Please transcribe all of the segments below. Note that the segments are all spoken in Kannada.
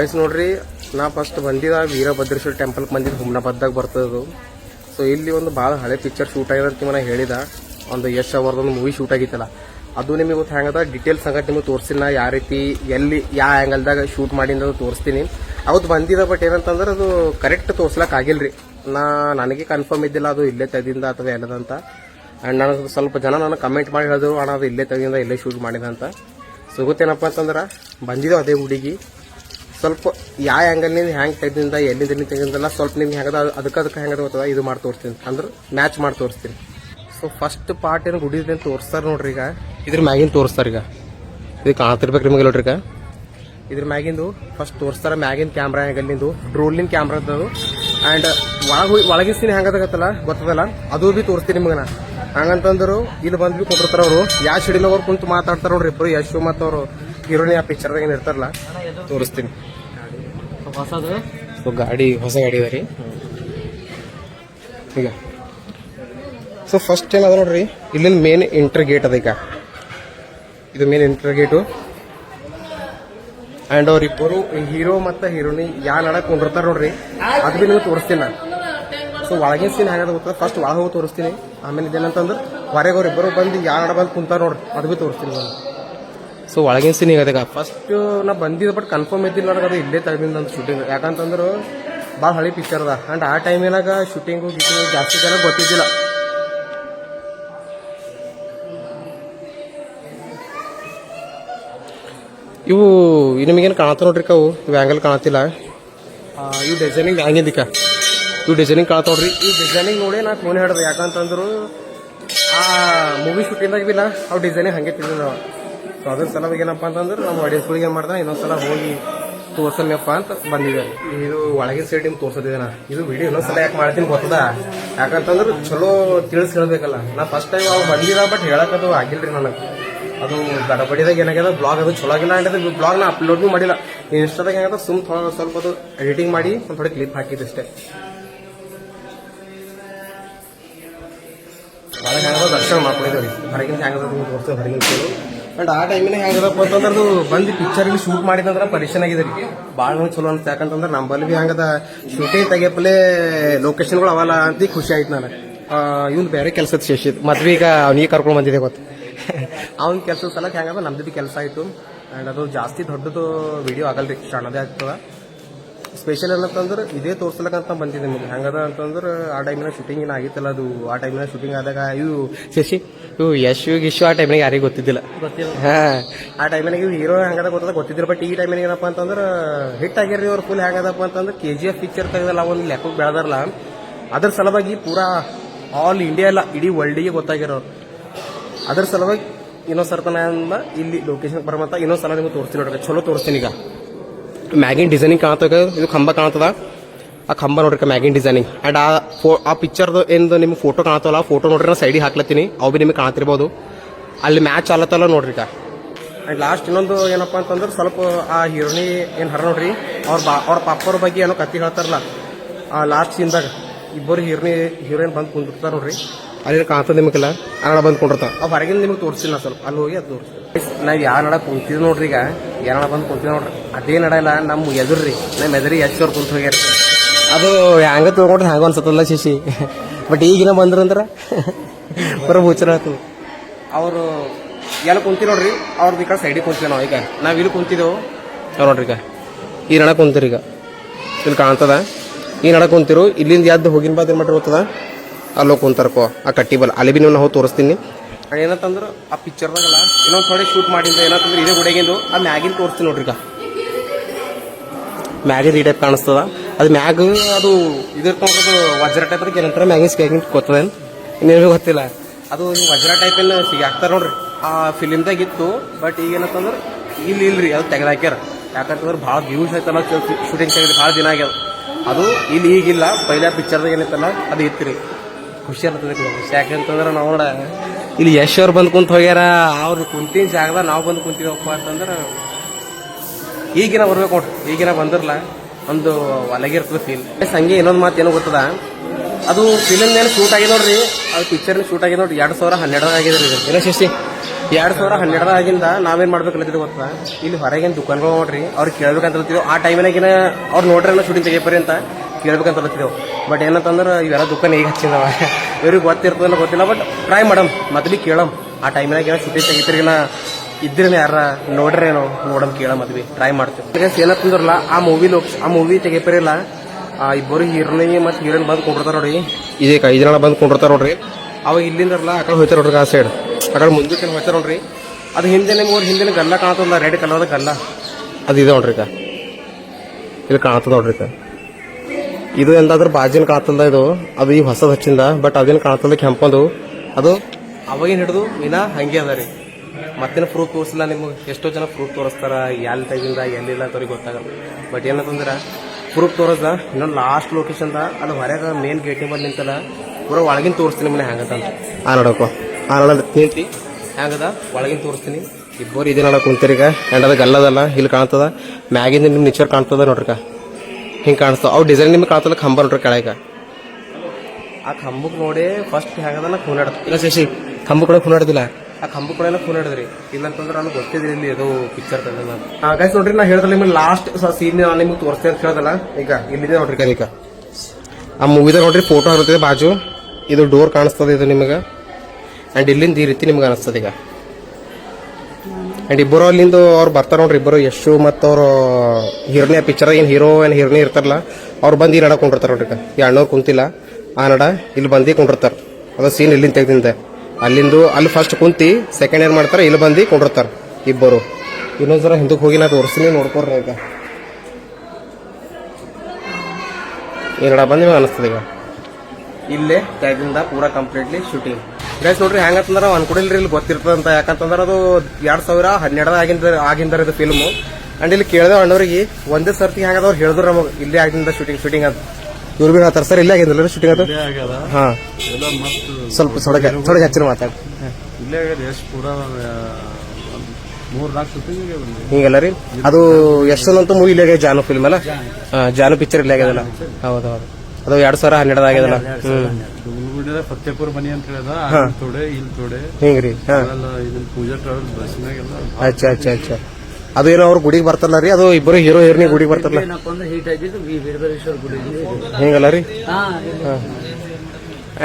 ಗೈಸ್ ನೋಡ್ರಿ, ನಾ ಫಸ್ಟ್ ಬಂದಿದ ವೀರಭದ್ರೇಶ್ವರ ಟೆಂಪಲ್ ಬಂದಿದ್ದು ಹುಮ್ನಾಬಾದ್ದಾಗ ಬರ್ತದದು. ಸೊ ಇಲ್ಲಿ ಒಂದು ಭಾಳ ಹಳೆ ಪಿಕ್ಚರ್ ಶೂಟ್ ಆಗಿದೆ ಅಂತ ಹೇಳಿದ. ಒಂದು ಯಶ್ ಅವರದೊಂದು ಮೂವಿ ಶೂಟ್ ಆಗಿತ್ತಲ್ಲ. ಅದು ನಿಮಗೆ ಗೊತ್ತು ಹ್ಯಾಂಗದ? ಡೀಟೇಲ್ಸ್ ಸಂಗತಿ ನಿಮಗೆ ತೋರಿಸಿಲ್ಲ. ನಾ ಯಾವ ರೀತಿ, ಎಲ್ಲಿ ಯಾವ ಆ್ಯಂಗಲ್ದಾಗ ಶೂಟ್ ಮಾಡಿಂದ ತೋರಿಸ್ತೀನಿ. ಅವತ್ತು ಬಂದಿದ್ದ ಬಟ್ ಏನಂತಂದ್ರೆ ಅದು ಕರೆಕ್ಟ್ ತೋರ್ಸ್ಲಕ್ ಆಗಿಲ್ರಿ. ನಾ, ನನಗೆ ಕನ್ಫರ್ಮ್ ಇದ್ದಿಲ್ಲ. ಅದು ಇಲ್ಲೇ ತೆಗೆದಿಂದ ಅಥವಾ ಎಲ್ಲದಂತ ಆ್ಯಂಡ್ ನನಗೆ ಸ್ವಲ್ಪ ಜನ ನನಗೆ ಕಮೆಂಟ್ ಮಾಡಿ ಹೇಳಿದ್ರು. ಅಣ್ಣ, ಅದು ಇಲ್ಲೇ ತೆಗೆದಿಂದ ಇಲ್ಲೇ ಶೂಟ್ ಮಾಡಿದಂತ ಸೊ ಗೊತ್ತೇನಪ್ಪ ಅಂತಂದ್ರೆ ಬಂದಿದ್ದೋ ಅದೇ ಹುಡುಗಿ. ಸ್ವಲ್ಪ ಯಾವ ಆ್ಯಂಗಲ್ನಿಂದ ಹ್ಯಾಂಗ್ ತೆಗೆದಿಂದ, ಎಲ್ಲಿಂದ ಎಲ್ಲಿ ತೆಗೆದಿಂದಲ್ಲ ಸ್ವಲ್ಪ ನಿಮ್ಗೆ ಹೆಂಗದ ಅದಕ್ಕೆ ಅದಕ್ಕೆ ಹೆಂಗದ ಗೊತ್ತದ? ಇದು ಮಾಡಿ ತೋರಿಸ್ತೀನಿ. ಅಂದ್ರೆ ಮ್ಯಾಚ್ ಮಾಡಿ ತೋರಿಸ್ತೀನಿ. ಸೊ ಫಸ್ಟ್ ಪಾರ್ಟ್ ಏನು ಗುಡಿದ ತೋರಿಸ್ತಾರೆ ನೋಡ್ರಿ ಈಗ. ಇದ್ರ ಮ್ಯಾಗಿನ ತೋರಿಸ್ತಾರೆ ಈಗ. ಇದು ಕಾಣ್ತಿರ್ಬೇಕ್ರಿ ನಿಮಗೆ ನೋಡ್ರಿ ಈಗ. ಇದ್ರ ಮ್ಯಾಗಿಂದು ಫಸ್ಟ್ ತೋರಿಸ್ತಾರ ಮ್ಯಾಗಿನ ಕ್ಯಾಮ್ರಾ ಹೆಂಗಲ್ಲಿಂದು ಡ್ರೋಲಿನ ಕ್ಯಾಮ್ರಾ ಅದು ಆ್ಯಂಡ್ ಒಳಗೆ ಒಳಗಿನ ಸೀನ್ ಗೊತ್ತದಲ್ಲ? ಅದು ಭೀ ತೋರಿಸ್ತೀನಿ ನಿಮಗೆ ನಾ. ಹಂಗಂತಂದ್ರು ಇಲ್ಲಿ ಬಂದು ಭೀ ಕೊಟ್ಟಿರ್ತಾರ ಅವರು. ಯಾವ ಶಿಡಿಲ್ ಅವ್ರು ಕುಂತು ಮಾತಾಡ್ತಾರ ನೋಡ್ರಿ ಇಬ್ಬರು ಯಶು ಮತ್ತು ಅವರು ಹೀರೋನಿ ಆ ಪಿಕ್ಚರ್ದಾಗ ಏನು ಇರ್ತಾರಲ್ಲ ತೋರಿಸ್ತೀನಿ. ಹೊಸದು ಸೊ ಗಾಡಿ ಹೊಸ ಗಾಡಿ ಇದೆ ರೀ. ಈಗ. ಸೊ ಫಸ್ಟ್ ಏನದ ನೋಡ್ರಿ ಇಲ್ಲಿನ ಮೇನ್ ಎಂಟ್ರಿ ಗೇಟ್ ಅದ ಈಗ. ಇದು ಮೇನ್ ಎಂಟ್ರಿ ಗೇಟು ಆ್ಯಂಡ್ ಅವ್ರಿಬ್ಬರು ಹೀರೋ ಮತ್ತು ಹೀರೋನಿ ಯಾ ನಡಕ್ ಕುಂಡಿರ್ತಾರೆ ನೋಡ್ರಿ. ಅದು ಭೀ ನಿಮ್ಗೆ ತೋರಿಸ್ತೀನಿ ನಾನು. ಸೊ ಒಳಗಿನ ಸೀನ್ ಹೇಗದ ಗೊತ್ತದ ಫಸ್ಟ್ ಒಳಗೆ ಹೋಗಿ ತೋರಿಸ್ತೀನಿ. ಆಮೇಲೆ ಇದೇನಂತಂದ್ರೆ ಹೊರಗೆ ಅವ್ರಿಬ್ಬರು ಬಂದು ಯಾ ನಡ ಬಂದು ಕುಂತಾರ ನೋಡ್ರಿ. ಅದು ಭೀ ತೋರಿಸ್ತೀನಿ ನಾನು. ಸೊ ಒಳಗಿನ ಸೀನ್ ಈಗ? ಅದಕ್ಕೆ ಫಸ್ಟ್ ನಾ ಬಂದಿದ್ದೆ ಬಟ್ ಕನ್ಫರ್ಮ್ ಇದ್ದಿಲ್ಲ ನನಗೆ ಅದು ಇಲ್ಲೇ ತೆಗೆದಿಂದ ಅಂತ ಶೂಟಿಂಗ್ ಯಾಕಂತಂದ್ರೆ ಭಾಳ ಹಳಿ ಪಿಕ್ಚರ್ ಅದ. ಆ್ಯಂಡ್ ಆ ಟೈಮಿನಾಗ ಶೂಟಿಂಗು ಗಿಟಿಂಗು ಜಾಸ್ತಿ ಜನ ಗೊತ್ತಿದ್ದಿಲ್ಲ. ಇವು ನಿಮಗೇನು ಕಾಣತ್ತ ನೋಡ್ರಿ ಅವು? ಇವು ಆ್ಯಂಗಲ್ ಕಾಣತ್ತಿಲ್ಲ. ಇವು ಡಿಸೈನಿಂಗ್ ಹ್ಯಾಂಗಿದ್ದಕ್ಕ ಇವು ಡಿಸೈನಿಂಗ್ ಕಾಣತ್ತ ನೋಡ್ರಿ. ಇವು ಡಿಸೈನಿಂಗ್ ನೋಡಿ ನಾ ಫೋನ್ ಹಿಡ್ದೆ. ಯಾಕಂತಂದ್ರು ಆ ಮೂವಿ ಶೂಟಿಂಗ್ದಾಗ ಬಿಲ್ಲ ಅವು ಡಿಸೈನಿಂಗ್ ಹಂಗೆ ತಿಂದಿದ್ದಾವ ಅದ್ರ ಸಲುವಾಗಿ ಏನಪ್ಪ ಅಂತಂದ್ರೆ ನಮ್ಮ ಆಡಿಯನ್ಸ್ಗಳಿಗೆ ಏನು ಮಾಡ್ದೆ ಇನ್ನೊಂದ್ಸಲ ಹೋಗಿ ತೋರ್ಸಲ್ಲಪ್ಪ ಅಂತ ಬಂದಿದೆ ಇದು ಒಳಗಿನ ಸೈಡ್ ನಿಮ್ಗೆ ತೋರ್ಸೋದಿದೆ ನಾ. ಇದು ವಿಡಿಯೋ ಇನ್ನೊಂದ್ಸಲ ಯಾಕೆ ಮಾಡ್ತೀನಿ ಗೊತ್ತದ? ಯಾಕಂತಂದ್ರೆ ಚಲೋ ತಿಳಿಸ್ ಹೇಳ್ಬೇಕಲ್ಲ. ನಾ ಫಸ್ಟ್ ಟೈಮ್ ಅವ್ ಬಂದಿದ ಬಟ್ ಹೇಳಕ್ಕದು ಆಗಿಲ್ರಿ ನನಗೆ. ಅದು ಗಡಬಡಿದಾಗ ಏನಾಗ್ಯದ? ಬ್ಲಾಗ್ ಅದು ಚಲೋ ಆಗಿಲ್ಲ ಅಂದ್ರೆ ಬ್ಲಾಗ್ ನಾ ಅಪ್ಲೋಡ್ ಮಾಡಿಲ್ಲ. ಇನ್ಸ್ಟಾದಾಗ ಏನಾಗ್ಯದ ಸುಮ್ ಸ್ವಲ್ಪ ಅದು ಎಡಿಟಿಂಗ್ ಮಾಡಿ ಒಂದು ಥೋಡೆ ಕ್ಲಿಪ್ ಹಾಕಿದ್ದು ಅಷ್ಟೇ. ಹೆಂಗದ? ದರ್ಶನ ಮಾಡ್ಕೊಂಡಿದ್ದೇವೆ ಹೊರಗಿನ ಹೆಂಗದ ತೋರಿಸ್ತೇವೆ ಹೊರಗಿನ ಅಂಡ್ ಆ ಟೈಮಿನ ಹೆಂಗದಪ್ಪ ಅಂತಂದ್ರೆ ಅದು ಬಂದು ಪಿಕ್ಚರ್ ಶೂಟ್ ಮಾಡಿದಂದ್ರೆ ಪರಿಶನ್ ಆಗಿದೆ ರೀ. ಭಾಳ ಚಲೋ ಅನ್ಸ್ತು ಯಾಕಂತಂದ್ರೆ ನಂಬಲ್ಲಿ ಭೀ ಹಂಗದ ಶೂಟಿಂಗ್ ತೆಗಿಯಪ್ಪಲೆ ಲೊಕೇಶನ್ಗಳು ಅವಲ್ಲ ಅಂತ ಖುಷಿ ಆಯ್ತು ನಾನು. ಇವ್ನು ಬೇರೆ ಕೆಲಸದ ಶೇಷಿತ್ ಮದ್ವೆ ಈಗ ಅವ್ನಿಗೆ ಕರ್ಕೊಂಡು ಬಂದಿದೆ ಗೊತ್ತು. ಅವ್ನ ಕೆಲಸದ ಸಲಕ್ಕೆ ಹೆಂಗದ ನಮ್ದು ಭೀ ಕೆಲಸ ಆಯಿತು. ಆ್ಯಂಡ್ ಅದು ಜಾಸ್ತಿ ದೊಡ್ಡದು ವಿಡಿಯೋ ರೀ ಸಣ್ಣದೇ ಆಗ್ತದ. ಸ್ಪೆಷಲ್ ಏನಂತಂದ್ರೆ ಇದೇ ತೋರ್ಸಲಕ್ಕಂತ ಬಂದಿದೆ ನಿಮಗೆ. ಹೆಂಗದ ಅಂತಂದ್ರೆ ಆ ಟೈಮಿನ ಶೂಟಿಂಗ್ ಏನು ಆಗಿತ್ತಲ್ಲ ಅದು ಆ ಟೈಮಿನ ಶೂಟಿಂಗ್ ಆದಾಗ ಇವು ಶಶಿ ಇವು ಯಶ್ ಗಿಶು ಆ ಟೈಮಿನಾಗ ಯಾರಿಗೂ ಗೊತ್ತಿದ್ದಿಲ್ಲ. ಹಾಂ ಆ ಟೈಮಿನಾಗ ಇವು ಹೀರೋ ಹೆಂಗದ ಗೊತ್ತದ? ಗೊತ್ತಿದ್ದಿಲ್ಲ. ಬಟ್ ಈ ಟೈಮಿನಾಗ ಏನಪ್ಪ ಅಂತಂದ್ರೆ ಹಿಟ್ ಆಗಿರ್ರಿ ಅವ್ರು ಫುಲ್ ಹೆಂಗದಪ್ಪ ಅಂತಂದ್ರೆ ಕೆ ಜಿ ಎಫ್ ಪಿಕ್ಚರ್ ತೆಗೆದಲ್ಲ ಒಂದು ಲೆಕ್ಕಕ್ಕೆ ಬೆಳೆದಾರಲ್ಲ. ಅದ್ರ ಸಲುವಾಗಿ ಪೂರಾ ಆಲ್ ಇಂಡಿಯಾ ಎಲ್ಲ ಇಡೀ ವರ್ಲ್ಡಿಗೆ ಗೊತ್ತಾಗಿರೋರು ಅದ್ರ ಸಲುವಾಗಿ ಇನ್ನೊಂದು ಸರ್ತನ ಅಂದ ಇಲ್ಲಿ ಲೊಕೇಶನ್ ಬರಮತ್ತ ಇನ್ನೊಂದು ಸಲ ನಿಮಗೆ ತೋರಿಸ್ತೀನಿ ನೋಡ್ರಿ. ಚಲೋ ತೋರಿಸ್ತೀನಿ ಈಗ. ಮ್ಯಾಗಿನ್ ಡಿಸೈನಿಂಗ್ ಕಾಣ್ತದೆ, ಇದು ಕಂಬ ಕಾಣ್ತದ. ಆ ಕಂಬ ನೋಡ್ರಿ ಮ್ಯಾಗಿನ್ ಡಿಸೈನಿಂಗ್ ಆ್ಯಂಡ್ ಆ ಫೋ, ಆ ಪಿಕ್ಚರ್ದು ಏನು ನಿಮ್ಗೆ ಫೋಟೋ ಕಾಣ್ತಲ್ಲ ಫೋಟೋ ನೋಡ್ರಿ ನಾನು ಸೈಡಿಗೆ ಹಾಕ್ಲತ್ತೀನಿ. ಅವು ಭೀ ನಿಮಗೆ ಕಾಣ್ತಿರ್ಬೋದು. ಅಲ್ಲಿ ಮ್ಯಾಚ್ ಆಲತ್ತಲ್ಲ ನೋಡ್ರಿ ಈಗ ಆ್ಯಂಡ್ ಲಾಸ್ಟ್ ಇನ್ನೊಂದು ಏನಪ್ಪ ಅಂತಂದ್ರೆ ಸ್ವಲ್ಪ, ಆ ಹೀರೋನಿ ಏನು ಹರ ನೋಡ್ರಿ, ಅವ್ರ ಬಾ, ಅವ್ರ ಪಾಪವ್ರ ಬಗ್ಗೆ ಏನೋ ಕತ್ತಿ ಹೇಳ್ತಾರಲ್ಲ. ಆ ಲಾಸ್ಟ್ ಸೀನ್ದಾಗ ಇಬ್ಬರು ಹೀರೋನಿ, ಹೀರೋಯಿನ್ ಬಂದು ಕುಂದಿರ್ತಾರೆ ನೋಡ್ರಿ. ಅಲ್ಲಿ ಕಾಣ್ತದೆ ನಿಮಗೆಲ್ಲ? ಆ ಬಂದು ಕುಂಡಿರ್ತಾವ ಅವ್ ಹೊರಗಿಂದ ನಿಮಗೆ ತೋರಿಸಿಲ್ಲ ನಾ ಸ್ವಲ್ಪ. ಅಲ್ಲಿ ಹೋಗಿ ಅದು ತೋರಿಸ್ತೀನಿ. ನಾವು ಯಾವ ನಡ ಕುಂತಿದ್ ನೋಡ್ರಿ ಈಗ. ಯಾವ ನಡ ಬಂದು ಕುಂತಿದ್ ನೋಡ್ರಿ. ಅದೇ ನಡ ಇಲ್ಲ ನಮ್ಮ ಎದುರ್ರಿ. ನಮ್ಮ ಎದುರಿ ಎಚ್ಚೋರ್ ಕುಂತ ಹೋಗ್ಯಾರ. ಅದು ಹ್ಯಾಂಗ ತಗೊಂಡ್ರೆ ಹ್ಯಾಂಗ ಅನ್ಸತ್ತಲ್ಲ ಶಶಿ. ಬಟ್ ಈಗಿನ ಬಂದ್ರಂದ್ರ ಬರೋ ಹುಚ್ಚರ ಅವರು ಎಲ್ಲ ಕುಂತಿ ನೋಡ್ರಿ? ಅವ್ರದ್ದು ಈ ಕಡೆ ಸೈಡಿಗೆ ಕುಂತೀವಿ ನಾವು ಈಗ. ನಾವು ಇಲ್ಲಿ ಕುಂತಿದ್ದೆವು. ನೋಡ್ರಿ ಈಗ. ಈ ನಡ ಕುಂತೀರಿ ಈಗ. ಇಲ್ಲಿ ಕಾಣ್ತದ. ಈ ನಡ ಕುಂತಿರು. ಇಲ್ಲಿಂದ ಎದ್ದು ಹೋಗಿನ ಬಾದ್ ಏನು ಮಾಡ್ರಿ ಗೊತ್ತದ? ಅಲ್ಲೋ ಕುಂತಾರಕೋ ಆ ಕಟ್ಟಿ ಬಲ್, ಅಲ್ಲಿ ಬಿ ನೀವು ನಾವು ತೋರಿಸ್ತೀನಿ. ಏನಂತಂದ್ರೆ, ಆ ಪಿಕ್ಚರ್ದಾಗಲ್ಲ ಇನ್ನೊಂದು ಥೋಡೆ ಶೂಟ್ ಮಾಡಿದ್ದು, ಏನಂತಂದ್ರೆ ಇದೇ ಗುಡಿಗಿಂದು, ಆ ಮ್ಯಾಗಿನ ತೋರಿಸ್ತೀನಿ ನೋಡ್ರಿ ಈಗ. ಈ ಟೈಪ್ ಕಾಣಿಸ್ತದ. ಅದು ಮ್ಯಾಗ ಅದು ಇದಿರ್ತಂದ್ರೆ ವಜ್ರ ಟೈಪ್ ಅದಕ್ಕೆ ಏನಂತಾರೆ, ಮ್ಯಾಗಿನ ಸ್ಕ್ಯಾಗಿಂಗ್ ಗೊತ್ತದ ಇನ್ನೇನು ಗೊತ್ತಿಲ್ಲ. ಅದು ಹಿಂಗ್ ವಜ್ರ ಟೈಪ್ ಏನು ಸಿಗಿ ಹಾಕ್ತಾರೆ ನೋಡ್ರಿ. ಆ ಫಿಲಿಮ್ದಾಗ ಇತ್ತು ಬಟ್ ಈಗ ಏನಂತಂದ್ರೆ, ಇಲ್ಲಿ ಇಲ್ರಿ, ಅದು ತೆಗೆದಾಕ್ಯಾರ ಯಾಕಂತಂದ್ರೆ ಭಾಳ ವ್ಯೂಸ್ ಆಯ್ತಲ್ಲ ಶೂಟಿಂಗ್ ತೆಗೆದು ಭಾಳ ದಿನ ಆಗ್ಯಾವ. ಅದು ಇಲ್ಲಿ ಈಗಿಲ್ಲ, ಪೈಲ ಪಿಕ್ಚರ್ದಾಗ ಏನೈತಲ್ಲ, ಅದು ಇತ್ತು ರೀ ಖುಷಿ ಇರ್ತದೆ ಖುಷಿ ಯಾಕಂತಂದ್ರೆ ನಾವು ನೋಡ ಇಲ್ಲಿ ಯಶ್ ಅವ್ರು ಬಂದು ಕುಂತ ಹೋಗ್ಯಾರ ಅವ್ರು ಕುಂತಿನ ಜಾಗದಾಗ ನಾವು ಬಂದು ಕುಂತೀವಪ್ಪ ಅಂತಂದ್ರೆ ಈಗಿನ ಬರ್ಬೇಕು ನೋಡ್ರಿ ಈಗಿನ ಬಂದಿರಲ್ಲ ಒಂದು ಒಲಗಿರ್ತದೆ ಫೀಲ್ ಹಂಗೆ ಇನ್ನೊಂದು ಮಾತು ಏನೋ ಗೊತ್ತದ? ಅದು ಫಿಲಮ್ ಏನು ಶೂಟ್ ಆಗಿದೆ ನೋಡ್ರಿ. ಅದು ಪಿಕ್ಚರ್ ಶೂಟ್ ಆಗಿದೆ ನೋಡ್ರಿ. ಎರಡು ಸಾವಿರ ಹನ್ನೆರಡು ಆಗಿದೆ ರೀ ಇದು ಏನೋ ಎರಡು ಸಾವಿರ ಹನ್ನೆರಡರಾಗಿಂದ ನಾವೇನು ಮಾಡ್ಬೇಕಲ್ಲತ್ತಿದ್ದು ಗೊತ್ತಾ ಇಲ್ಲಿ ಹೊರಗಿನ ದುಕಾನ್ಗಳು ನೋಡ್ರಿ ಅವ್ರು ಕೇಳ್ಬೇಕಂತ ಆ ಟೈಮಿನಾಗಿನ ಅವ್ರು ನೋಡ್ರಿ ಶೂಟಿಂಗ್ ತೆಗಿಯಪ್ಪರಿ ಅಂತ ಕೇಳ್ಬೇಕಂತ ಬಟ್ ಏನಂತಂದ್ರೆ ಇವೆಲ್ಲ ದುಕಾನ್ ಈಗ ಹಚ್ಚಿದವ? ಇವ್ರಿಗೆ ಗೊತ್ತಿರ್ತದಲ್ಲ ಗೊತ್ತಿಲ್ಲ ಬಟ್ ಟ್ರೈ ಮಾಡಮ್. ಮೊದ್ಲಿಗೆ ಕೇಳಮ್. ಆ ಟೈಮಿನಾಗ ಏನೋ ಸುದ್ದಿ ತೆಗಿತಿರಿಗಿನ ಇದ್ರೇನ ಯಾರ? ನೋಡ್ರೇನೋ ನೋಡಮ್ ಕೇಳಮ್ ಮದ್ವಿ ಟ್ರೈ ಮಾಡ್ತೀವಿ. ಏನಂತಂದ್ರಲ್ಲ ಆ ಮೂವಿ ಲೋಕ್ ಆ ಮೂವಿ ತೆಗಿಪರಿಲ್ಲ ಆ ಇಬ್ಬರು ಹೀರೋನಿ ಮತ್ತು ಹೀರೋನ್ ಬಂದು ಕೊಂಡಿರ್ತಾರ ನೋಡಿ ಇದೇ ಐದು ಜನ ಬಂದು ಕೊಂಡಿರ್ತಾರ ನೋಡ್ರಿ. ಅವಾಗ ಇಲ್ಲಿಂದರಲ್ಲ ಆ ಕಡೆ ಹೋಯ್ತಾರ ನೋಡ್ರಿ ಆ ಸೈಡ್ ಆಕಡೆ ಕಡೆ ಮುಂದಕ್ಕೆ ಹೋಯ್ತಾರ ನೋಡ್ರಿ. ಅದು ಹಿಂದೆ ನಿಮ್ಗೆ ಹಿಂದಿನ ಗಲ್ಲ ಕಾಣ್ತದಲ್ಲ ರೆಡ್ ಕಲರ್ ಗಲ್ಲ. ಅದು ಇದೆ ನೋಡ್ರಿ ಈಗ. ಇಲ್ಲಿ ಕಾಣ್ತದ ನೋಡ್ರಿ ಈಗ. ಇದು ಎಂದಾದ್ರೂ ಬಾಜಿನ ಕಾತಂದ ಇದು? ಅದು ಈ ಹೊಸದು ಹಚ್ಚಿಂದ ಬಟ್ ಅದೇನು ಕಾಣ್ತದ ಕೆಂಪದು? ಅದು ಅವಾಗಿನ ಹಿಡಿದು ಇನ್ನ ಹಂಗೆ ಅದ ರೀ. ಮತ್ತೇನು ಪ್ರೂಫ್ ತೋರಿಸಿಲ್ಲ ನಿಮ್ಗೆ? ಎಷ್ಟೋ ಜನ ಪ್ರೂಫ್ ತೋರಿಸ್ತಾರ ಎಲ್ಲಿ ತೆಗಿಂದ ಎಲ್ಲಿಲ್ಲ ಅಂತ ಅವ್ರಿಗೆ ಗೊತ್ತಾಗಲ್ಲ. ಬಟ್ ಏನಂತಂದ್ರೆ ಪ್ರೂಫ್ ತೋರಿಸ್ದ ಇನ್ನೊಂದು ಲಾಸ್ಟ್ ಲೊಕೇಶನ್ದ ಅದು ಹೊರಗೆ ಮೇನ್ ಗೇಟಿನ ಬಂದು ನಿಂತಲ್ಲ ಪೂರ ಒಳಗಿನ ತೋರಿಸ್ತೀನಿ ನಿಮ್ಮನೆ ಹ್ಯಾಂಗದ ಆ ನೋಡಪ್ಪ ಆ ನೋಡೋದು ತಿಂತಿ ಹ್ಯಾಂಗದ ಒಳಗಿನ ತೋರಿಸ್ತೀನಿ. ಇಬ್ಬರು ಇದೇ ನೋಡಕ್ ಕುಂತೀರಿಗ ಆ್ಯಂಡ್ ಅದು ಗಲ್ಲದಲ್ಲ ಇಲ್ಲಿ ಕಾಣ್ತದ. ಮ್ಯಾಗಿಂದ ನಿಮ್ಮ ನೇಚರ್ ಕಾಣ್ತದ ನೋಡ್ರಿಕ ಹಿಂಗೆ ಕಾಣಿಸ್ತಾವ. ಅವು ಡಿಸೈನ್ ನಿಮ್ಗೆ ಕಾಣ್ತಲ್ಲ ಕಂಬ ನೋಡ್ರಿ ಕೆಳಗೆ? ಆ ಕಂಬಕ್ಕೆ ನೋಡಿ ಫಸ್ಟ್ ಹೆಂಗದಲ್ಲ ಖೂನ್ ಹಿಡ್ದು ಇಲ್ಲ ಶಶಿ ಕಂಬ ಕೂಡ ಖೂನ್ ಹಿಡ್ದಿಲ್ಲ ಆ ಕಂಬ ಕೂಡ ಖೂನ್ ಹಿಡಿದ್ರಿ ಇಲ್ಲಂತಂದ್ರೆ ನನಗೆ ಗೊತ್ತಿದ್ರಿ ಇಲ್ಲಿ ಅದು ಪಿಕ್ಚರ್ ತಂದ್ರೆ ನಾನು. ಗೈಸ್ ನೋಡ್ರಿ ನಾ ಹೇಳ್ದಲ್ಲ ನಿಮ್ಗೆ ಲಾಸ್ಟ್ ಸೀನ್ ನಾನು ನಿಮ್ಗೆ ತೋರಿಸ್ತೇನೆ ಅಂತ ಹೇಳ್ದಲ್ಲ ಈಗ ಇಲ್ಲಿದೆ ನೋಡ್ರಿ ಈಗ. ಆ ಮೂವಿದಾಗ ನೋಡ್ರಿ ಫೋಟೋ ಇರ್ತದೆ ಬಾಜು. ಇದು ಡೋರ್ ಕಾಣಿಸ್ತದೆ ಇದು ನಿಮಗೆ. ಆ್ಯಂಡ್ ಇಲ್ಲಿಂದ ಈ ರೀತಿ ನಿಮ್ಗೆ ಅನಿಸ್ತದೆ ಈಗ. ಆ್ಯಂಡ್ ಇಬ್ಬರು ಅಲ್ಲಿಂದ ಅವ್ರು ಬರ್ತಾರೆ ನೋಡ್ರಿ, ಇಬ್ಬರು ಯಶು ಮತ್ತು ಅವರು ಹಿರಣ್ಯ ಪಿಕ್ಚರ್ ಏನು ಹೀರೋ ಏನು ಹಿರಣಿ ಇರ್ತಾರಲ್ಲ, ಅವ್ರು ಬಂದು ಈ ನಡ ಕುಂಡಿರ್ತಾರೆ ನೋಡ್ರಿ. ಈ ಅಣ್ಣವ್ರು ಕುಂತಿಲ್ಲ, ಆ ನಡ ಇಲ್ಲಿ ಬಂದು ಕುಂಡಿರ್ತಾರೆ ಅದು ಸೀನ್ ಇಲ್ಲಿಂದ ತೆಗೆದಿಂದ. ಅಲ್ಲಿಂದು ಅಲ್ಲಿ ಫಸ್ಟ್ ಕುಂತಿ ಸೆಕೆಂಡ್ ಏನು ಮಾಡ್ತಾರೆ, ಇಲ್ಲಿ ಬಂದು ಕುಂಡಿರ್ತಾರೆ ಇಬ್ಬರು. ಇನ್ನೊಂದು ಸಲ ಹಿಂದಕ್ಕೆ ಹೋಗಿ ನಾ ತೋರಿಸ್ತೀನಿ, ನೋಡ್ಕೊಡ್ರಿ ಈಗ. ಈ ನಡ ಬಂದು ಅನಿಸ್ತದೆ ಈಗ. ಇಲ್ಲೇ ತೆಗ್ದಿಂದ ಪೂರಾ ಕಂಪ್ಲೀಟ್ಲಿ ಶೂಟಿಂಗ್ ಗೈಸ್ ನೋಡ್ರಿ ಹೆಂಗಂತಂದ್ರ ಅನ್ಕೊಡಿಲ್ರಿ ಇಲ್ಲಿ ಗೊತ್ತಿರ್ತದ ಅಂತ. ಯಾಕಂತಂದ್ರ ಅದು ಎರಡ್ ಸಾವಿರ ಹನ್ನೆರಡರ ಆಗಿಂದ ಆಗಿಂದರ ಇದು ಫಿಲ್ಮು ಅಂಡ್ ಇಲ್ಲಿ ಕೇಳಿದೆವು ಅಣ್ಣವ್ರಿಗೆ ಒಂದೇ ಸರ್ತಿ ಹೆಂಗದ ಅವ್ರು ಹೇಳಿದ್ರು ನಮಗೆ. ಇಲ್ಲೇ ಆಗಿಂದ ಶೂಟಿಂಗ್ ಶೂಟಿಂಗ್ ಅದು. ಇವ್ರು ಬಿ ಹೇಳ್ತಾರೆ ಸರ್ ಇಲ್ಲೇ ಆಗಿಂದಲ್ಲ ಶೂಟಿಂಗ್ ಅದು? ಹಾ. ಸ್ವಲ್ಪ ಸೊಡಗ ಸೊಡಗ ಹಚ್ಚಿನ ಮಾತಾಡಿ ಇಲ್ಲೇ ಎಷ್ಟು ಪೂರ ಹಿಂಗೆಲ್ಲ ರೀ? ಅದು ಎಷ್ಟೊಂದಂತೂ ಮೂವಿ ಇಲ್ಲೇ ಜಾನು ಫಿಲ್ಮ್ ಅಲ್ಲ? ಜಾನು. ಪಿಕ್ಚರ್ ಇಲ್ಲೇ ಆಗ್ಯದಲ್ಲ? ಹೌದು ಹೌದು. ಅದು ಎರಡ್ ಸಾವಿರ ಹನ್ನೆರಡದಾಗ ಆಗ್ಯದಲ್ಲ? ಹ್ಮ್. ಗುಲ್ಗುಡಿದ ಫತ್ತೇಪುರ ಮನಿ ಅಂತ ಹೇಳಿದ. ಅಲ್ಲಿ ತೋಡೆ ಇಲ್ಲಿ ತೋಡೆ. ಹಿಂಗ್ರಿ? ಹಾ. ಅಲ್ಲ ಇದನ್ನ ಪೂಜಾ ಟ್ರಾವೆಲ್ ಬಸ್ನಾಗೆಲ್ಲ ಅಚ್ಚ ಅಚ್ಚ ಅಚ್ಚ. ಅದು ಏನೋ ಅವ್ರ ಗುಡಿಗೆ ಬರ್ತಾರಲ್ಲ ರೀ? ಅದು ಇಬ್ಬರು ಹೀರೋ ಹೀರೋನಿ ಗುಡಿಗೆ ಬರ್ತಾರಲ್ಲ? ಏನಪ್ಪ ಅಂದ್ರೆ ಹೀಟ್ ಆಗಿದ್ದು ವಿ ವೀರಭದ್ರೇಶ್ವರ ಗುಡಿ ಹಿಂಗಲ್ಲ ರೀ? ಹಾ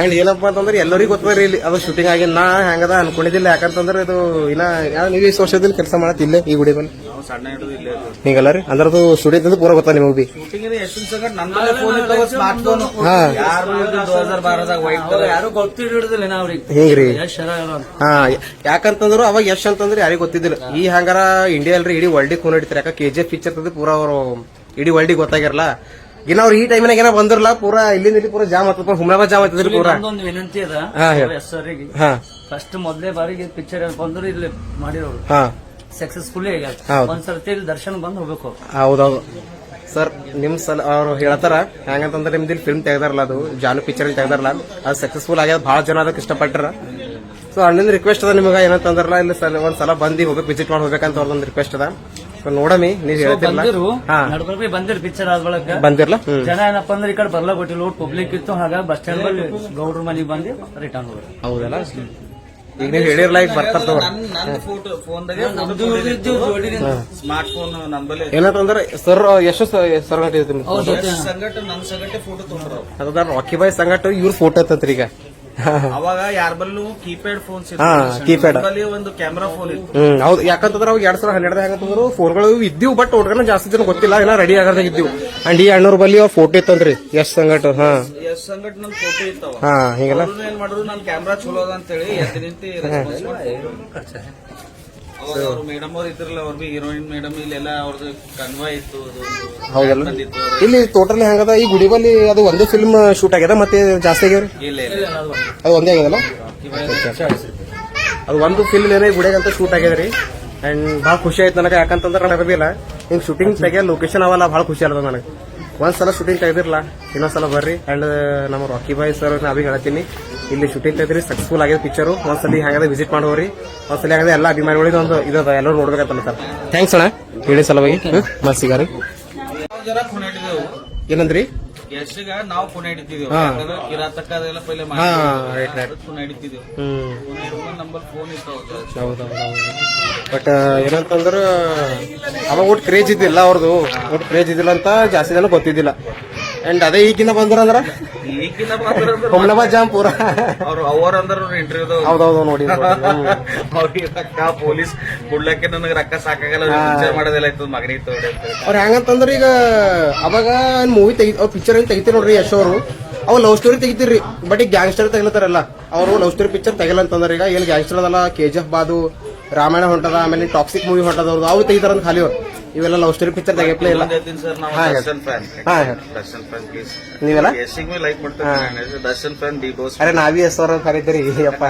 ಅಂಡ್ ಏನಪ್ಪಾ ಅಂತಂದ್ರೆ ಎಲ್ಲರಿಗೂ ಗೊತ್ತದ ರೀ ಇಲ್ಲಿ. ಅದು ಶೂಟಿಂಗ್ ಆಗಿಲ್ಲ. ನಾ ಹೆಂಗದ ಅನ್ಕೊಂಡಿದ್ದಿಲ್ಲ. ಯಾಕಂತಂದ್ರೆ ಇದು ಇನ್ನ ಯಾವ ನೀವು ಈ ವರ್ಷದಲ್ಲಿ ಕೆಲಸ ಮಾಡತ್ತಿಲ್ಲ ಇಲ್ಲೇ ಈ ಗುಡಿ ಮೇಲೆ ಸಣ್ಣ ಹಿಡಿದು ಇಲ್ಲೇ ಹಿಂಗಲ್ಲ ರೀ? ಅಂದ್ರೆ ಸ್ಟುಡಿಯೋ ಅಂತ ಪೂರ ಗೊತ್ತಾ ನಿಮಗೆ ಬಿ ಎಷ್ಟಿನ ಸಗಟ್ ನನ್ನ ಫೋನ್ ಇತ್ತು ಸ್ಮಾರ್ಟ್ ಫೋನ್ ಹಾ. ಯಾರು ದೋ ಹಜಾರ್ ಬಾರದಾಗ ವೈಟ್ ಯಾರು ಗೊತ್ತಿಡಿದಿಲ್ಲ ನಾ ಅವ್ರಿಗೆ. ಹಿಂಗ್ರಿ. ಶರ ಹಾ ಯಾಕಂತಂದ್ರು ಅವಾಗ ಯಶ್ ಅಂತಂದ್ರೆ ಯಾರಿಗೂ ಗೊತ್ತಿದ್ದಿಲ್ಲ. ಈ ಹಂಗಾರ ಇಂಡಿಯಾ ಅಲ್ರಿ ಇಡೀ ವರ್ಲ್ಡ್ ಫೋನ್ ಹಿಡಿತಾರೆ. ಯಾಕ ಕೆ ಜಿ ಎಫ್ ಪಿಕ್ಚರ್ ತಂದು ಪೂರಾ ಅವರು ಇಡೀ ವರ್ಲ್ಡ್ ಗೊತ್ತಾಗಿರಲ್ಲ ಇನ್ನ ಅವ್ರು ಈ ಟೈಮಿನಾಗ ಏನೋ ಬಂದಿರಲ್ಲ ಪೂರಾ ಇಲ್ಲಿಂದ ಇಲ್ಲಿ ಪೂರಾ ಜಾಮ್ ಆಗ್ತದ. ಹುಮ್ನಾಬಾದ್ ಜಾಮ್ ಆಗ್ತದ್ರಿ ಪೂರಾ. ವಿನಂತಿ ಅದ. ಹಾ, ಹೇಳಿ. ಎಸ್ ಸರ್ಗೆ. ಹಾ. ಫಸ್ಟ್ ಮೊದಲೇ ಬಾರಿಗೆ ಪಿಕ್ಚರ್ ಬಂದ್ರು ಇಲ್ಲಿ ಮಾಡಿರೋರು. ಹಾ. ಸಕ್ಸಸ್ಫುಲ್ ಆಗ್ಯಾದ ಹೌದು. ಒಂದ್ ಸರ್ತಿ ಇಲ್ಲಿ ದರ್ಶನ ಬಂದ್ ಹೋಗ್ಬೇಕು. ಹೌದೌದು. ಸರ್ ನಿಮ್ ಸಲ ಅವ್ರು ಹೇಳ್ತಾರ ಹೆಂಗಂತಂದ್ರೆ ನಿಮ್ದು ಇಲ್ಲಿ ಫಿಲ್ಮ್ ತೆಗ್ದಾರಲ್ಲ ಅದು ಜಾನು ಪಿಕ್ಚರ್ ತೆಗ್ದಾರಲ್ಲ ಅದು ಸಕ್ಸಸ್ಫುಲ್ ಆಗ್ಯದ ಬಹಳ ಜನ ಅದಕ್ಕೆ ಇಷ್ಟಪಟ್ಟಾರ. ಸೊ ಅಲ್ಲಿಂದ ರಿಕ್ವೆಸ್ಟ್ ಅದ ನಿಮಗೆ ಏನಂತಂದ್ರಲ್ಲ ಇಲ್ಲಿ ಸಲ ಒಂದ್ ಸಲ ಬಂದು ಹೋಗ್ಬೇಕು ವಿಸಿಟ್ ಮಾಡಿ ಹೋಗ್ಬೇಕಂತ ಒಂದು ರಿಕ್ವೆಸ್ಟ್ ಅದ. ಸೊ ನೋಡಮಿ ನೀವ್ ಹೇಳ್ತಿರಲ್ಲ. ಬಂದಿರು ಹಾ. ನಡ್ಬರ್ಬಿ ಬಂದಿರು ಪಿಕ್ಚರ್ ಆದ ಬಳಕ ಬಂದಿರ್ಲ? ಹ್ಮ್. ಜನ ಏನಪ್ಪ ಅಂದ್ರೆ ಈ ಕಡೆ ಬರ್ಲಾ ಬಿಟ್ಟಿಲ್ಲ ಪಬ್ಲಿಕ್ ಇತ್ತು ಹಾಗ ಬಸ್ ಸ್ಟ್ಯಾಂಡ್ ಬಲ್ಲಿ ಗೌಡ್ರ ಮನೆಗೆ ಬಂದು ರಿಟರ್ನ್ ಹೋಗ್ರಿ ಹೌದಲ್ಲ? ಈಗ ನೀವು ಹೇಳಿರ್ಲ ಈಗ ಬರ್ತಾರ ಸ್ಮಾರ್ಟ್ ಫೋನ್ ನಂಬಲ್ಲಿ. ಏನಂತಂದ್ರೆ ಸರ್ ಎಷ್ಟು ಸರ್ ಸಂಗಟ ನನ್ ಸಂಗಟ ಫೋಟೋ ತೊಗೊಂಡ್ರು ಅದ ರಾಕಿ ಬಾಯ್ ಸಂಗಟ ಇವ್ರ ಫೋಟೋ ಐತಂತ್ರಿ ಈಗ. ಅವಾಗ ಯಾರ ಬಲ್ಲೂ ಕೀಪ್ಯಾಡ್ ಫೋನ್ಸ್ ಕೀಪ್ಯಾಡ್ ಒಂದು ಕ್ಯಾಮ್ರಾ ಫೋನ್ ಇತ್ತು. ಹೌದು. ಯಾಕಂತಂದ್ರೆ ಅವಾಗ ಎರಡ್ ಫೋನ್ಗಳು ಇದ್ದೀವಿ ಬಟ್ ಹುಡುಗನ ಜಾಸ್ತಿ ಜನ ಗೊತ್ತಿಲ್ಲ. ಎಲ್ಲ ರೆಡಿ ಆಗದಾಗ ಇದ್ದೀವಿ. ಅಂಡ್ ಈ ಅಣ್ಣವ್ರ ಬಲ್ಲಿ ಅವ್ರ ಫೋಟೋ ಇತ್ತಂದ್ರಿ ಎಷ್ಟ್ ಸಂಗಟ ಹಾ. ಎಸ್ ಸಂಗಟ ನನ್ ಫೋಟೋ ಇತ್ತವ ಹಾ ಹಿಂಗೆಲ್ಲ? ಅವ್ರು ಏನ್ ಮಾಡಿದ್ರು ನನ್ ಕ್ಯಾಮ್ರಾ ಚಲೋ ಅದ ಅಂತೇಳಿ ಎದ್ದು ನಿಂತಿ ಮಾಡಿದ್ರು. ಅವಾಗ ಅವ್ರು ಮೇಡಮ್ ಅವ್ರು ಇದ್ರಲ್ಲ ಅವ್ರ ಬಿ ಹೀರೋಯಿನ್ ಮೇಡಮ್ ಇಲ್ಲೆಲ್ಲ ಅವ್ರದ್ದು ಕನ್ವಾಯ್ ಇತ್ತು ಹೌದಲ್ಲ? ಇಲ್ಲಿ ಟೋಟಲ್ ಹೆಂಗದ ಈ ಗುಡಿ ಬಲ್ಲಿ ಅದು ಒಂದೇ ಫಿಲ್ಮ್ ಶೂಟ್ ಆಗ್ಯದ ಮತ್ತೆ ಜಾಸ್ತಿ ಆಗ್ಯಾವ್ರಿ ಇಲ್ಲ ಇಲ್ಲ ಅದು ಒಂದೇ. ಆಗ್ಯದಲ್ಲ? ಅದು ಒಂದು ಫಿಲ್ಮ್ ಏನೇ ಈ ಗುಡಿಯಾಗ ಅಂತ ಶೂಟ್ ಆಗ್ಯದ್ರಿ. ಅಂಡ್ ಭಾಳ ಖುಷಿ ಆಯ್ತು ನನಗೆ ಯಾಕಂತಂದ್ರೆ ನನಗೆ ಇಲ್ಲ ಹಿಂಗೆ ಶೂಟಿಂಗ್ ತೆಗಿಯೋ ಲೊಕೇಶನ್ ಅವಲ್ಲ ಭಾಳ ಖುಷಿ ಆಗ್ತದ ನನಗೆ. ಒಂದ್ ಸಲ ಶೂಟಿಂಗ್ ತೆಗೆದಿರಲ್ಲ ಇನ್ನೊಂದ್ಸಲ ಬರ್ರಿ. ಅಂಡ್ ನಮ್ಮ ರಾಕಿ ಬಾಯ್ ಸರ್ ನಾ ಭೀ ಹೇಳ್ತೀನಿ. ಇಲ್ಲಿ ಶೂಟಿಂಗ್ ತೆಗೆದ್ರಿ ಸಕ್ಸಸ್ಫುಲ್ ಆಗಿದೆ ಪಿಕ್ಚರು ಒಂದ್ಸಲಿ ಹಾಗಾದ್ರೆ ವಿಸಿಟ್ ಮಾಡೋರಿ ಒಂದ್ಸಲ ಹಂಗದ ಎಲ್ಲ ಅಭಿಮಾನಿಗಳಿಗೆ ಒಂದು ಇದದ ಎಲ್ಲರೂ ನೋಡ್ಬೇಕಂತ ಸರ್ ಥ್ಯಾಂಕ್ಸ್ ಅಣ್ಣ. ಹೇಳಿ ಸಲವಾಗಿ. ಮತ್ತೆ ಸಿಗಾರಿ ಏನಂದ್ರಿ? ಯಶ್ಗ ನಾವು ಪುಣೆ ಹಿಡಿತಿದ್ವಿ. ಹಾ. ಯಾಕಂದ್ರೆ ಕಿರಾತಕ ಅದೆಲ್ಲ ಪहिले ಹಾ ಫೋನ್ ರೈಟ್ ಪುಣೆ ಹಿಡಿತಿದ್ವಿ. ಹ್ಮ್. ನಂಬರ್ ಫೋನ್ ಅವ್ರ್ದು. ಬಟ್ ಏನಂತಂದ್ರ ಅವಾಗ ಒಟ್ಟು ಕ್ರೇಜ್ ಇದ್ದಿಲ್ಲ ಅವ್ರದ್ದು ಒಟ್ಟು ಕ್ರೇಜ್ ಇದ್ದಿಲ್ಲ ಅಂತ ಜಾಸ್ತಿ ಜನ ಗೊತ್ತಿದ್ದಿಲ್ಲ. ಅಂಡ್ ಅದೇ ಈಗಿನ ಬಂದ್ರಂದ್ರ? ಈಗಿನ ಬಂದ್ರೆ ಹುಮ್ನಾಬಾದ್ ಜಾಮ್ ಪೂರ ಅವ್ರು ಅವರ್ ಅಂದ್ರ ಇಂಟರ್ವ್ಯೂ ಹೌದೌದು ನೋಡಿ ಅವ್ರಿಗೆ ರೊಕ್ಕ ಪೊಲೀಸ್ ಕೊಡ್ಲಕ್ಕೆ ನನಗೆ ರೊಕ್ಕ ಸಾಕಾಗಲ್ಲ ವಿಚಾರ ಮಾಡೋದೆಲ್ಲ ಇತ್ತು ಮಗನಿಗೆ ಇತ್ತು ಅವ್ರು. ಅವ್ರ ಹೆಂಗಂತಂದ್ರ ಈಗ ಅವಾಗ ಮೂವಿ ತೆಗಿ ಅವ್ರ ಪಿಕ್ಚರ್ ಏನ್ ತೆಗಿತೀರಿ ನೋಡ್ರಿ ಯಶ್ ಅವರು? ಅವ್ ಲವ್ ಸ್ಟೋರಿ ತೆಗಿತೀರಿ ಬಟ್ ಈಗ ಗ್ಯಾಂಗ್ಸ್ಟರ್ ತೆಗಿಲತ್ತಾರಲ್ಲ ಅವರು ಲವ್ ಸ್ಟೋರಿ ಪಿಕ್ಚರ್ ತೆಗಿಲ್ಲ ಅಂತಂದ್ರೆ ಈಗ ಏನ್ ಗ್ಯಾಂಗ್ಸ್ಟರ್ ಅದಲ್ಲ ಕೆ ಜಿ ಎಫ್ ಬಾದು ರಾಮಾಯಣ ಹೊಂಟದ ಆಮೇಲೆ ಟಾಕ್ಸಿಕ್ ಮೂವಿ ಹೊಂಟದ ಅವ್ರದ್ದು ಅವು ತೆಗಿತಾರಂತ ಖಾಲಿ ಅವ್ರು. ಇವೆಲ್ಲ ಲವ್ ಸ್ಟೋರಿ ಪಿಕ್ಚರ್ ತೆಗಿಪ್ಲೇ ಇಲ್ಲ ಸರ್ ನಾವು ಹಾ, ದರ್ಶನ್ ಫ್ಯಾನ್ ಹಾ ಹೇಳಿ. ದರ್ಶನ್ ಫ್ಯಾನ್ ಪ್ಲೀಸ್ ನೀವೆಲ್ಲ ಯಶಿಗೆ ಲೈಕ್ ಮಾಡ್ತಾರೆ ದರ್ಶನ್ ಫ್ಯಾನ್ ಡಿ ಬೋಸ್ ಅರೆ ನಾವಿ ಎಸ್ ಅವ್ರ ಫ್ಯಾನ್ ಇದ್ದೀರಿ. ಅಪ್ಪ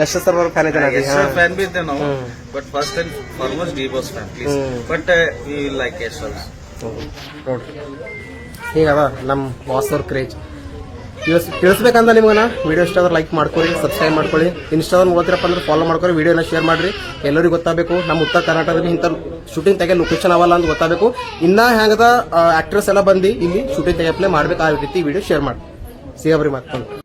ಯಶ್ ಸರ್ ಅವ್ರ ಫ್ಯಾನ್ ಇದ್ದಾನೆ ಯಶ್ ಫ್ಯಾನ್ ಬಿ ಇದ್ದೇವೆ ನಾವು. But first and foremost D Boss fan please hmm. But we like Yash also ನೋಡ್ರಿ ಹೀಗದ ನಮ್ಮ ಬಾಸ್ ಅವ್ರ ಕ್ರೇಜ್ ತಿಳಿಸ್ ತಿಳಿಸ್ಬೇಕಂತ ನಿಮಗೆ ವಿಡಿಯೋ ಇಷ್ಟ ಆದ್ರೆ ಲೈಕ್ ಮಾಡ್ಕೊಳ್ಳಿ ಸಬ್ಸ್ಕ್ರೈಬ್ ಮಾಡ್ಕೊಳ್ಳಿ ಇನ್ಸ್ಟಾದಲ್ಲಿ ಓದ್ತಿರಪ್ಪ ಅಂದ್ರೆ ಫಾಲೋ ಮಾಡ್ಕೊಳ್ಳಿ ವಿಡಿಯೋನ ಶೇರ್ ಮಾಡ್ರಿ. ಎಲ್ಲರಿಗೂ ಗೊತ್ತಾಗಬೇಕು. ನಮ್ಮ ಉತ್ತರ ಕರ್ನಾಟಕದಲ್ಲಿ ಇಂಥ ಶೂಟಿಂಗ್ ತೆಗೆ ಲೊಕೇಶನ್ ಅವಲ್ಲ ಅಂತ ಗೊತ್ತಾಗಬೇಕು. ಇನ್ನ ಹೆಂಗದ ಆಕ್ಟ್ರೆಸ್ ಎಲ್ಲ ಬಂದು ಇಲ್ಲಿ ಶೂಟಿಂಗ್ ತೆಗೆ ಅಪ್ಲೈ ಆ ರೀತಿ ವಿಡಿಯೋ ಶೇರ್ ಮಾಡಿ. ಸಿಗಬ್ರಿ ಮತ್ತೊಂದು